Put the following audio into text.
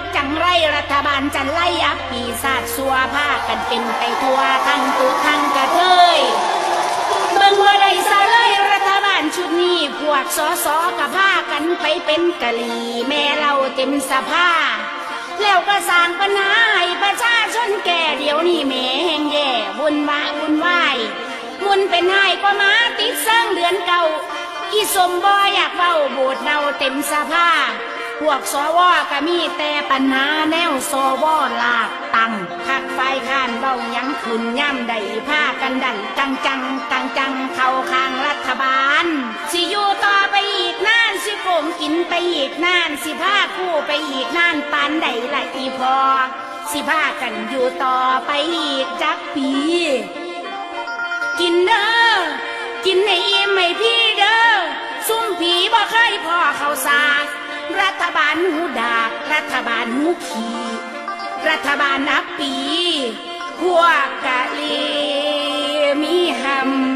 กจังไรรัฐบาลจะไล่อัพปีศาจสัวผ้ากันเป็นไปทั่วทั้งตุทั้งกระเทยเบิ่งว่าได้สะเลยรัฐบาลชุดนี้พวกสอสอกับผ้ากันไปเป็นกะลีแม่เราเต็มสภาแล้วก็สร้างปัญหาให้ประชาชนแก่เดี๋ยวนี้แม่แห่งแย่วุ่นวาวุ่นวายมุนเป็นให้ก็มาติดเสื่องเดือนเก่าอีสมบออยากเว้าโบดเนาเต็มสภาพ พวกสวก็มีแต่ปัญหาแนวสวลากตังพักไฟข้านเบ้ายังขึ้นย่ำใดผ้ากันดันจังจังจังจังเข้าข้างรัฐบาล สิอยู่ต่อไปอีกนานสิโกงกินไปอีกนานสิผ้าคู่ไปอีกนานปานใดละอีพอ สิผ้ากันอยู่ต่อไปอีกจักปี กินเด้อกินให้อิ่มให้พี่เด้อซุ่มผีบ่เคยพ่อเขาสา รัฐบาลหูดาก รัฐบาลหูขี่รัฐบาลนับปีพวกกะลีมีหำ